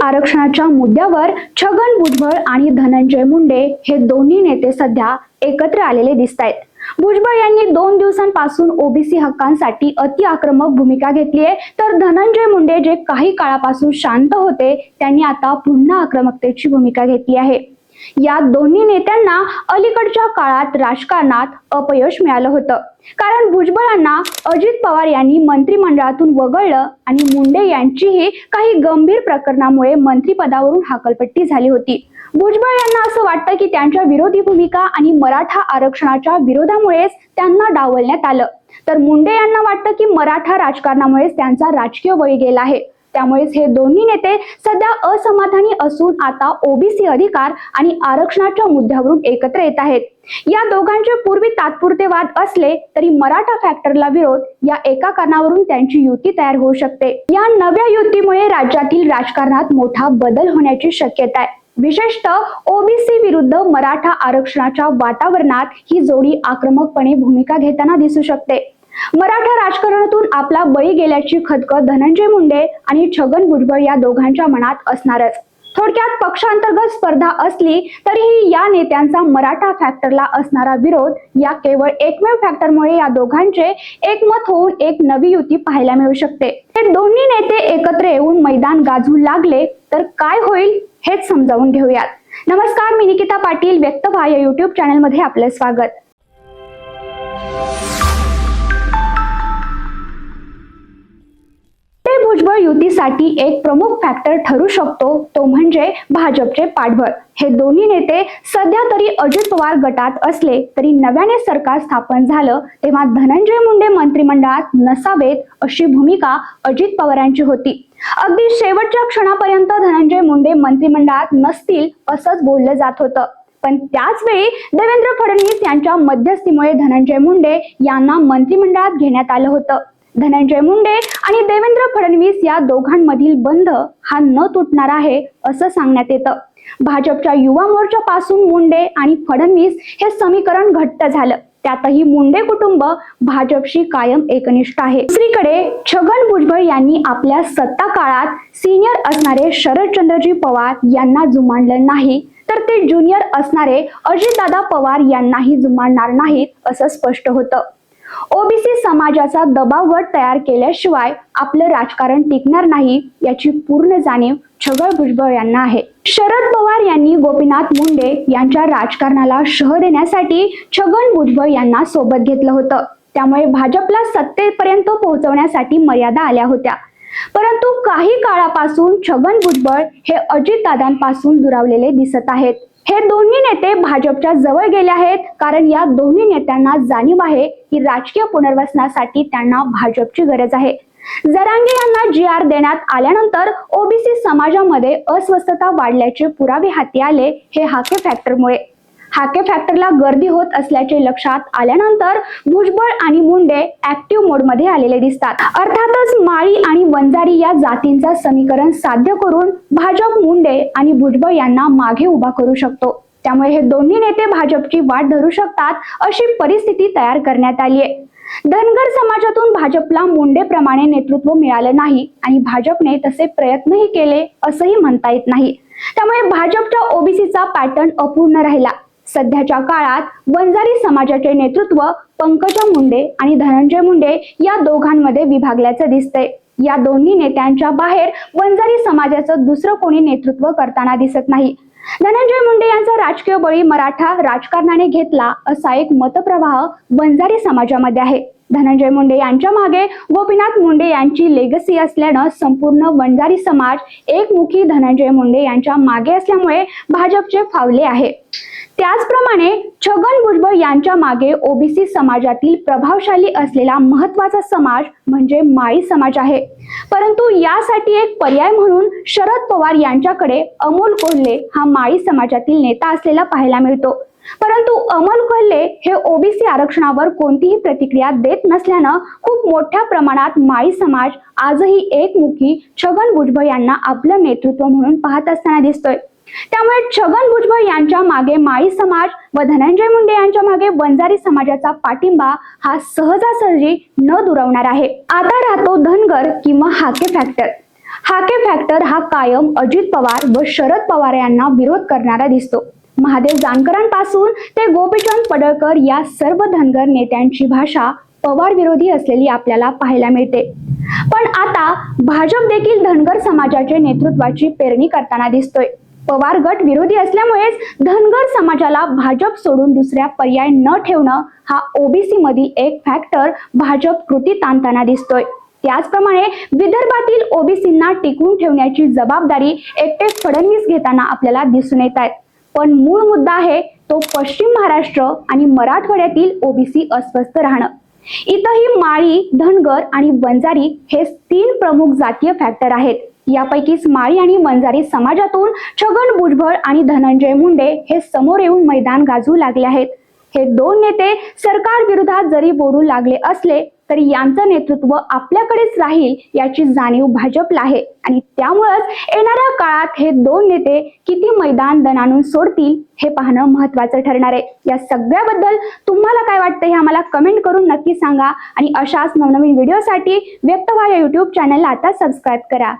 आरक्षणाच्या मुद्द्यावर छगन भुजबळ आणि धनंजय मुंडे हे दोन्ही नेते सध्या एकत्र आलेले दिसत आहेत भुजबळ यांनी दोन दिवसांपासून ओबीसी हक्कांसाठी अति आक्रमक भूमिका घेतली आहे. तर धनंजय मुंडे जे काही काळापासून शांत होते त्यांनी आता पुन्हा आक्रमकतेची भूमिका घेतली आहे. या दोन्ही नेत्यांना अलीकडच्या काळात राजकारणात अपयश मिळालं होतं. कारण भुजबळांना अजित पवार यांनी मंत्रिमंडळातून वगळलं आणि मुंडे यांचीही काही गंभीर प्रकरणामुळे मंत्रिपदावरून हाकलपट्टी झाली होती. भुजबळ यांना असं वाटतं की त्यांच्या विरोधी भूमिका आणि मराठा आरक्षणाच्या विरोधामुळेच त्यांना डावलण्यात आलं. तर मुंडे यांना वाटतं की मराठा राजकारणामुळेच त्यांचा राजकीय बळी गेला आहे. त्यामुळेच हे दोन्ही नेते सध्या असमाधानी असून आता ओबीसी अधिकार आणि आरक्षणाच्या मुद्द्यावरून एकत्र येत आहेत. या दोघांचे पूर्वी तात्पुरते वाद असले तरी मराठा फॅक्टरला विरोध या एका कारणावरून त्यांची युती तयार होऊ शकते. या नव्या युतीमुळे राज्यातील राजकारणात मोठा बदल होण्याची शक्यता आहे. विशेषतः ओबीसी विरुद्ध मराठा आरक्षणाच्या वातावरणात ही जोडी आक्रमकपणे भूमिका घेताना दिसू शकते. मराठा राजकारणातून आपला बळी गेल्याची खदखद धनंजय मुंडे आणि छगन भुजबळ या दोघांच्या मनात असणारच. थोडक्यात पक्षांतर्गत स्पर्धा असली तरीही या नेत्यांचा मराठा फॅक्टरला असणारा विरोध या केवळ एकमेव फॅक्टरमुळे या दोघांचे एकमत होऊन एक नवी युती पाहायला मिळू शकते. हे दोन्ही नेते एकत्र येऊन मैदान गाजवू लागले तर काय होईल हेच समजावून घेऊयात. नमस्कार मी निकिता पाटील व्यक्त व्हा या युट्यूब चॅनलमध्ये आपले स्वागत. भुजबळ युतीसाठी एक प्रमुख फॅक्टर ठरू शकतो तो म्हणजे भाजपचे पाठबळ. हे दोन्ही नेते सध्या तरी अजित पवार गटात असले तरी नव्याने सरकार स्थापन झालं तेव्हा धनंजय मुंडे मंत्रिमंडळात नसावेत अशी भूमिका अजित पवारांची होती. अगदी शेवटच्या क्षणापर्यंत धनंजय मुंडे मंत्रिमंडळात नसतील असंच बोललं जात होतं. पण त्याच वेळी देवेंद्र फडणवीस यांच्या मध्यस्थीमुळे धनंजय मुंडे यांना मंत्रिमंडळात घेण्यात आलं होतं. धनंजय मुंडे आणि देवेंद्र फडणवीस या दोघांमधील बंध हा न तुटणार आहे असं सांगण्यात येतं. भाजपच्या युवा मोर्चापासून मुंडे आणि फडणवीस हे समीकरण घट्ट झालं. त्यातही मुंडे कुटुंब भाजपशी कायम एकनिष्ठ आहे. दुसरीकडे छगन भुजबळ यांनी आपल्या सत्ता काळात सिनियर असणारे शरदचंद्रजी पवार यांना जुमानलं नाही तर ते ज्युनियर असणारे अजितदादा पवार यांनाही जुमानणार नाहीत असं स्पष्ट होतं. ओबीसी समाजाचा दबाव गट तयार केल्याशिवाय आपलं राजकारण टिकणार नाही याची पूर्ण जाणीव छगन भुजबळ यांना आहे. शरद पवार यांनी गोपीनाथ मुंडे यांच्या राजकारणाला शह देण्यासाठी छगन भुजबळ यांना सोबत घेतलं होतं. त्यामुळे भाजपला सत्तेपर्यंत पोहोचवण्यासाठी मर्यादा आल्या होत्या. परंतु काही काळापासून छगन भुजबळ हे अजितदादांपासून दुरावलेले दिसत आहेत. हे दोन्ही नेते भाजपच्या जवळ गेले आहेत. कारण या दोन्ही नेत्यांना जाणीव आहे की राजकीय पुनर्वसनासाठी त्यांना भाजपची गरज आहे. जरांगे यांना जी आर देण्यात आल्यानंतर ओबीसी समाजामध्ये अस्वस्थता वाढल्याचे पुरावे हाती आले हे हाके फॅक्टरमुळे हाके फॅक्टरला गर्दी होत असल्याचे लक्षात आल्यानंतर भुजबळ आणि मुंडे ऍक्टिव्ह मोडमध्ये आलेले दिसतात. अर्थातच माळी आणि वंजारी या जातींचा समीकरण साध्य करून भाजप मुंडे आणि भुजबळ यांना मागे उभा करू शकतो. त्यामुळे हे दोन्ही नेते भाजपची वाट धरू शकतात अशी परिस्थिती तयार करण्यात आली आहे. धनगर समाजातून भाजपला मुंडेप्रमाणे नेतृत्व मिळालं नाही आणि भाजपने तसे प्रयत्नही केले असंही म्हणता येत नाही. त्यामुळे भाजपच्या ओबीसीचा पॅटर्न अपूर्ण राहिला. सध्याच्या काळात वंजारी समाजाचे नेतृत्व पंकजा मुंडे आणि धनंजय मुंडे या दोघांमध्ये विभागल्याचं दिसतंय. या दोन्ही नेत्यांच्या बाहेर वंजारी समाजाचं दुसरं कोणी नेतृत्व करताना दिसत नाही. धनंजय मुंडे यांचा राजकीय बळी मराठा राजकारणाने घेतला असा एक मतप्रवाह वंजारी समाजामध्ये आहे. धनंजय मुंडे यांच्या मागे गोपीनाथ मुंडे यांची लेगसी असल्यानं संपूर्ण वंजारी समाज एकमुखी धनंजय मुंडे यांच्या मागे असल्यामुळे भाजपचे फावले आहे. त्याचप्रमाणे छगन भुजबळ यांच्या मागे ओबीसी समाजातील प्रभावशाली असलेला महत्त्वाचा समाज म्हणजे माळी समाज आहे. परंतु यासाठी एक पर्याय म्हणून शरद पवार यांच्याकडे अमोल कोल्हे हा माळी समाजातील नेता असलेला पाहायला मिळतो. परंतु अमोल कोल्हे हे ओबीसी आरक्षणावर कोणतीही प्रतिक्रिया देत नसल्यानं खूप मोठ्या प्रमाणात माळी समाज आजही एकमुखी छगन भुजबळ यांना आपलं नेतृत्व म्हणून पाहत असताना दिसतोय. त्यामुळे छगन भुजबळ यांच्या मागे माळी समाज व धनंजय मुंडे यांच्या मागे वंजारी समाजाचा पाठिंबा हा सहजासहजी न दुरावणार आहे. आता राहतो धनगर किंवा हाके फॅक्टर हाके फॅक्टर हा कायम अजित पवार व शरद पवार यांना विरोध करणारा दिसतो. महादेव जानकरांपासून ते गोपीचंद पडळकर या सर्व धनगर नेत्यांची भाषा पवार विरोधी असलेली आपल्याला पाहायला मिळते. पण आता भाजप देखील धनगर समाजाचे नेतृत्वाची पेरणी करताना दिसतोय. पवार गट विरोधी असल्यामुळेच धनगर समाजाला भाजप सोडून दुसऱ्या पर्याय न ठेवणं हा ओबीसी मधील एक फॅक्टर भाजप कृती ताणताना दिसतोय. त्याचप्रमाणे विदर्भातील ओबीसींना टिकवून ठेवण्याची जबाबदारी एकटे फडणवीस घेताना आपल्याला दिसून येत आहेत पण मूळ मुद्दा आहे तो पश्चिम महाराष्ट्र आणि मराठवाड्यातील ओबीसी अस्वस्थ राहणं. इथंही माळी धनगर आणि वंजारी हे तीन प्रमुख जातीय फॅक्टर आहेत. यापैकीच माळी आणि वंजारी समाजातून छगन भुजबळ आणि धनंजय मुंडे हे समोर येऊन मैदान गाजवू लागले आहेत. हे दोन नेते सरकार विरोधात जरी बोलू लागले असले तरी यांचं नेतृत्व आपल्याकडेच राहील याची जाणीव भाजपला आहे. आणि त्यामुळंच येणाऱ्या काळात हे दोन नेते किती मैदान दणानून सोडतील हे पाहणं महत्वाचं ठरणार आहे. या सगळ्याबद्दल तुम्हाला काय वाटतं हे आम्हाला कमेंट करून नक्की सांगा. आणि अशाच नवनवीन व्हिडिओसाठी व्यक्त व्हा या युट्यूब चॅनलला आता सबस्क्राईब करा.